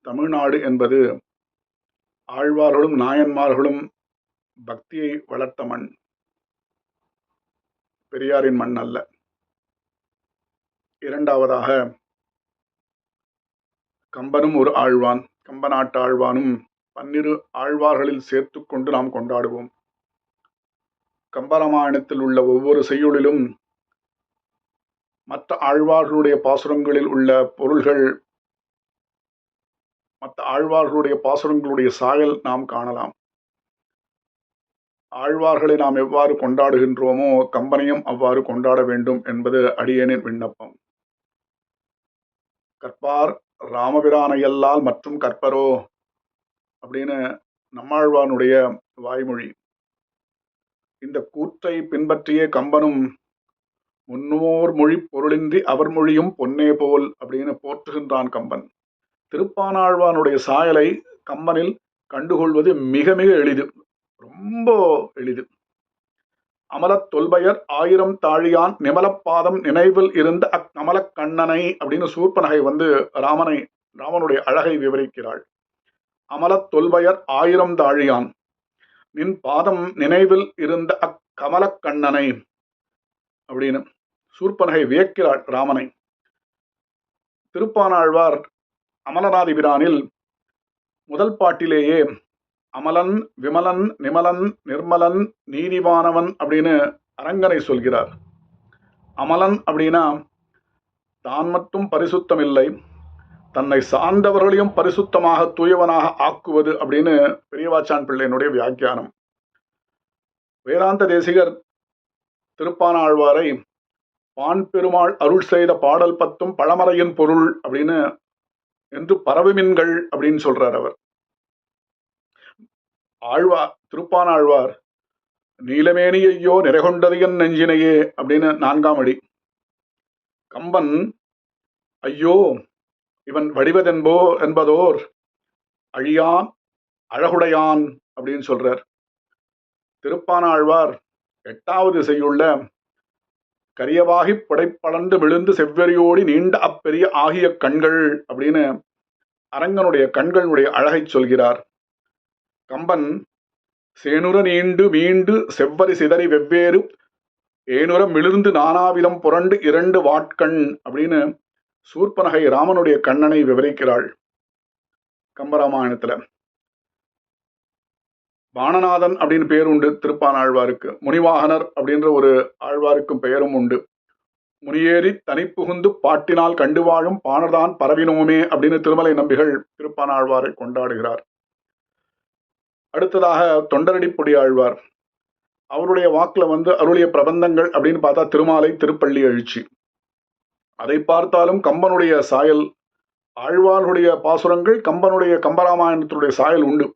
தமிழ்நாடு என்பது ஆழ்வார்களும் நாயன்மார்களும் பக்தியை வளர்த்த மண். பெரியாரின் மண் அல்ல. இரண்டாவதாக கம்பனும் ஒரு ஆழ்வான் கம்பநாட்டு ஆழ்வானும் பன்னிரு ஆழ்வார்களில் சேர்த்து கொண்டு நாம் கொண்டாடுவோம். கம்பராமாயணத்தில் உள்ள ஒவ்வொரு செய்யுளிலும் மற்ற ஆழ்வார்களுடைய பாசுரங்களில் உள்ள பொருள்கள் மற்ற ஆழ்வார்களுடைய பாசுரங்களுடைய சாயல் நாம் காணலாம். ஆழ்வார்களை நாம் எவ்வாறு கொண்டாடுகின்றோமோ கம்பனையும் அவ்வாறு கொண்டாட வேண்டும் என்பது அடியேனின் விண்ணப்பம். கற்பார் ராமபிரானையல்லால் மற்றும் கற்பரோ அப்படின்னு நம்மாழ்வானுடைய வாய்மொழி. இந்த கூற்றை பின்பற்றிய கம்பனும் முன்னோர் மொழி பொருளின்றி அவர் மொழியும் பொன்னே போல் அப்படின்னு போற்றுகின்றான் கம்பன். திருப்பானாழ்வானுடைய சாயலை கம்பனில் கண்டுகொள்வது மிக மிக எளிது. ரொம்ப எளிது. அமலத் தொல்பயர் ஆயிரம் தாழியான் நிமலப்பாதம் நினைவில் இருந்த அக்கமலக் கண்ணனை அப்படின்னு சூர்பனகை வந்து ராமனை ராமனுடைய அழகை விவரிக்கிறாள். அமலத் தொல்பயர் ஆயிரம் தாழியான் நின் பாதம் நினைவில் இருந்த அக்கமலக் கண்ணனை அப்படின்னு சூர்பனகை வியக்கிறாள் ராமனை. திருப்பானாழ்வார் அமலநாதிபிரானில் முதல் பாட்டிலேயே அமலன் விமலன் நிமலன் நிர்மலன் நீதிவானவன் அப்படின்னு அரங்கனை சொல்கிறார். அமலன் அப்படின்னா தான் மட்டும் பரிசுத்தம் இல்லை தன்னை சார்ந்தவர்களையும் பரிசுத்தமாக தூயவனாக ஆக்குவது அப்படின்னு பெரியவாச்சான் பிள்ளையினுடைய வியாக்கியானம். வேதாந்த தேசிகர் திருப்பானாழ்வாரை பான் பெருமாள் அருள் செய்த பாடல் பத்தும் பழமறையின் பொருள் அப்படின்னு என்று பரவுமின்கள் அப்படின்னு சொல்றார் அவர். ஆழ்வார் திருப்பானாழ்வார் நீலமேனி ஐயோ நிறைகொண்டது என் நெஞ்சினையே அப்படின்னு நான்காம் அடி. கம்பன் ஐயோ இவன் வடிவதென்போ என்பதோர் அழியான் அழகுடையான் அப்படின்னு சொல்றார். திருப்பானாழ்வார் எட்டாவது செய்யுள்ள கரியவாகி படைப்பளந்து விழுந்து செவ்வெறியோடி நீண்ட அப்பெரிய ஆகிய கண்கள் அப்படின்னு அரங்கனுடைய கண்களுடைய அழகை சொல்கிறார். கம்பன் சேனுர நீண்டு மீண்டு செவ்வரி சிதறி வெவ்வேறு ஏனுரம் மிளிர்ந்து நானாவிதம் புரண்டு இரண்டு வாட்கண் அப்படின்னு சூர்பனகை ராமனுடைய கண்ணனை விவரிக்கிறாள் கம்பராமாயணத்துல. வானநாதன் அப்படின்னு பேர் உண்டு திருப்பானாழ்வாருக்கு. முனிவாகனர் அப்படின்ற ஒரு ஆழ்வாருக்கும் பெயரும் உண்டு. முனியேறி தனிப்புகுந்து பாட்டினால் கண்டு வாழும் பாணர்தான் பரவினோமே அப்படின்னு திருமலை நம்பிகள் திருப்பானாழ்வாரை கொண்டாடுகிறார். அடுத்ததாக தொண்டரடிப்பொடி ஆழ்வார். அவருடைய வாக்குல வந்து அருளிய பிரபந்தங்கள் அப்படின்னு பார்த்தா திருமாலை திருப்பள்ளி எழுச்சி. அதை பார்த்தாலும் கம்பனுடைய சாயல் ஆழ்வாருடைய பாசுரங்கள் கம்பனுடைய கம்பராமாயணத்தினுடைய சாயல் உண்டு.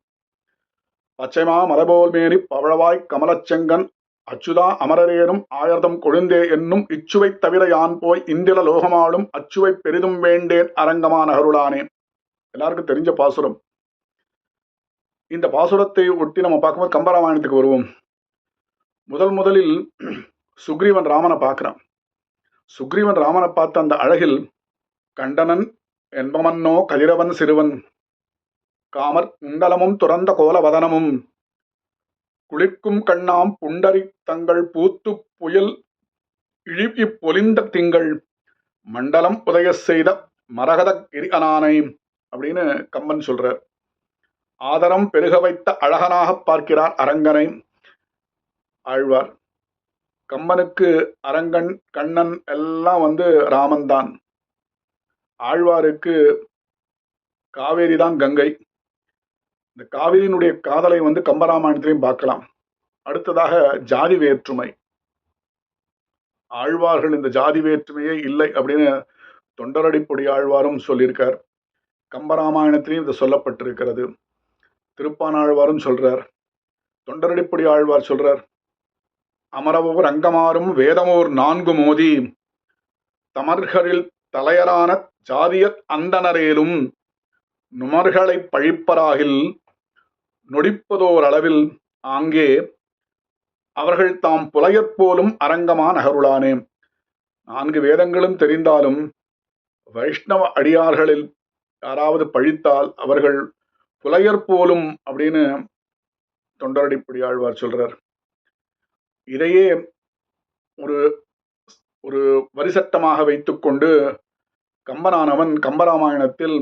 பச்சைமா மரபோல்மேனி பவழவாய் கமலச்செங்கன் அச்சுதா அமரரேனும் ஆயர்தம் கொழுந்தே என்னும் இச்சுவை தவிர யான் போய் இந்திர லோகமாளும் அச்சுவை பெரிதும் வேண்டேன் அரங்கமா அருளானேன் எல்லாருக்கும் தெரிஞ்ச பாசுரம். இந்த பாசுரத்தை ஒட்டி நம்ம பார்க்கும்போது கம்பராமாயணத்துக்கு வருவோம். முதல் முதலில் சுக்ரீவன் ராமனை பார்க்குறான். சுக்ரீவன் ராமனை பார்த்த அந்த அழகில் கண்டனன் என்பமன்னோ கதிரவன் சிறுவன் காமர் குண்டலமும் துறந்த கோலவதனமும். குளிர்க்கும் கண்ணாம் புண்டரி தங்கள் பூத்து புயல் இழிப்பி பொலிந்த திங்கள். மண்டலம் உதய செய்த மரகத கிரிகனானை அப்படின்னு கம்பன் சொல்றார். ஆதரம் பெருக வைத்த அழகனாக பார்க்கிறார் அரங்கனை. ஆழ்வார். கம்பனுக்கு அரங்கன் கண்ணன் எல்லாம் வந்து ராமன் தான் ஆழ்வாருக்கு காவேரி தான் கங்கை. இந்த காவிரியினுடைய காதலை வந்து கம்பராமாயணத்திலையும் பார்க்கலாம். அடுத்ததாக ஜாதி வேற்றுமை. ஆழ்வார்கள் இந்த ஜாதி வேற்றுமையே இல்லை அப்படின்னு தொண்டரடிப்பொடி ஆழ்வாரும் சொல்லியிருக்கார். கம்பராமாயணத்திலையும் இது சொல்லப்பட்டிருக்கிறது. திருப்பானாழ்வாரும் சொல்றார். தொண்டரடிப்பொடி ஆழ்வார் சொல்றார். அமரவோர் அங்கமாறும் வேதமோர் நான்கு மோதி. தமர்களில் தலையரான ஜாதிய அந்தனரேலும் நுமர்களை பழிப்பராகில் நொடிப்பதோர் அளவில் ஆங்கே அவர்கள் தாம் புலையற்போலும் அரங்கமா நகருளானே. நான்கு வேதங்களும் தெரிந்தாலும் வைஷ்ணவ அடியார்களில் யாராவது பழித்தால் அவர்கள் புலையர் போலும் அப்படின்னு தொண்டரடிப்படி ஆழ்வார் சொல்றார். இதையே ஒரு ஒரு வரிசட்டமாக வைத்துக்கொண்டு கம்பனானவன் கம்பராமாயணத்தில்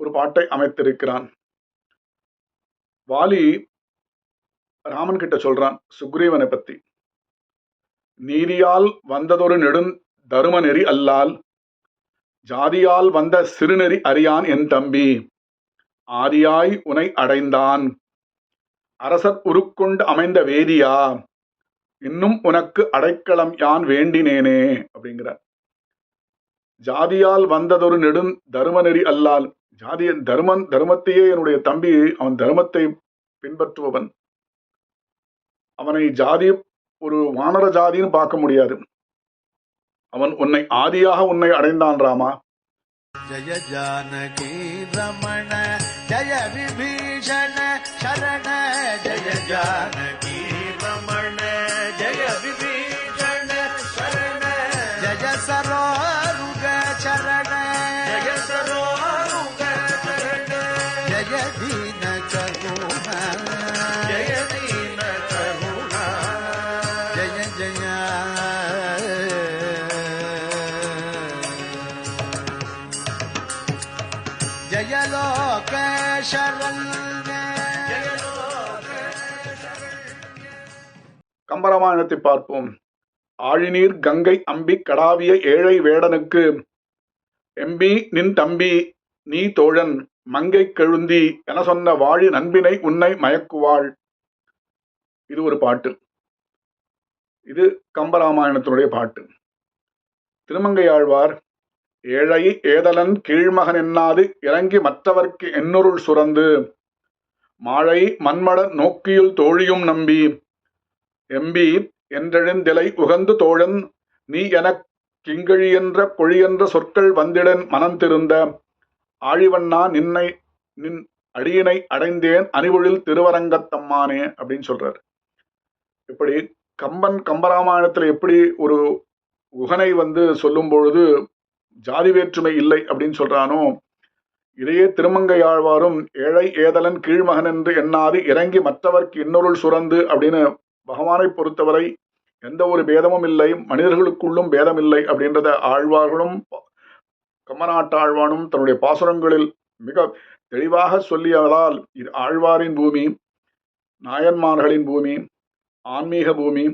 ஒரு பாட்டை அமைத்திருக்கிறான். வாலி ராமன் கிட்ட சொல்றான் சுக்ரீவனை பத்தி. நீதியால் வந்ததொரு நெடுந் தரும நெறி அல்லால் ஜாதியால் வந்த சிறுநெறி அறியான் என் தம்பி. ஆதியாய் உனை அடைந்தான். அரசர் உருக்கொண்டு அமைந்த வேதியா. இன்னும் உனக்கு அடைக்கலம் யான் வேண்டினேனே அப்படிங்கிறார். ஜாதியால் வந்ததொரு நெடுந் தரும நெறி அல்லால் ஜாதியன் தர்மன் தர்மத்தையே என்னுடைய தம்பி அவன் தர்மத்தை பின்பற்றுபவன். அவனை ஜாதி ஒரு வானர ஜாதின்னு பார்க்க முடியாது. அவன் உன்னை ஆதியாக உன்னை அடைந்தான் ராமா. ஜய ஜானகி ரமண ஜய விபீஷண சரண. ஜய ஜானகி ரமண ஜய விபீஷண சரண. ஜய சரோ கம்பராமாயணத்தை பார்ப்போம். ஆழிநீர் கங்கை அம்பி கடாவிய ஏழை வேடனுக்கு எம்பி நின் தம்பி நீ தோழன் மங்கை கெழுந்தி என சொன்ன வாழி நண்பினை உன்னை மயக்குவாள். இது ஒரு பாட்டு. இது கம்பராமாயணத்தினுடைய பாட்டு. திருமங்கையாழ்வார் ஏழை ஏதலன் கீழ்மகன் என்னாது? இறங்கி மற்றவர்க்கு எண்ணுருள் சுரந்து? மாழை மண்மட நோக்கியுள் தோழியும் நம்பி எம்பி என்றெழுந்திலை உகந்து தோழன் நீ எனக் கிங்கழியென்ற கொழியென்ற சொற்கள் வந்திடன் மனந்திருந்த ஆழிவண்ணா நின்னை நின் அடியினை அடைந்தேன் அணிவொழில் திருவரங்கத்தம்மானே அப்படின்னு சொல்றார். இப்படி கம்பன் கம்பராமாயணத்தில் எப்படி ஒரு உகனை வந்து சொல்லும் பொழுது ஜாதி வேற்றுமை இல்லை அப்படின்னு சொல்றானோ? இதையே திருமங்கையாழ்வாரும் ஏழை ஏதலன் கீழ்மகன் என்று எண்ணாது இறங்கி மற்றவர்க்கு இன்னொருள் சுரந்து அப்படின்னு பகவானை பொறுத்தவரை எந்த ஒரு பேதமும் இல்லை மனிதர்களுக்குள்ளும் பேதம் இல்லை அப்படின்றத ஆழ்வார்களும் கம்மநாட்டாழ்வானும் தன்னுடைய பாசுரங்களில் மிக தெளிவாக சொல்லியதால் இது ஆழ்வாரின் பூமி நாயன்மார்களின் பூமி ஆன்மீக பூமி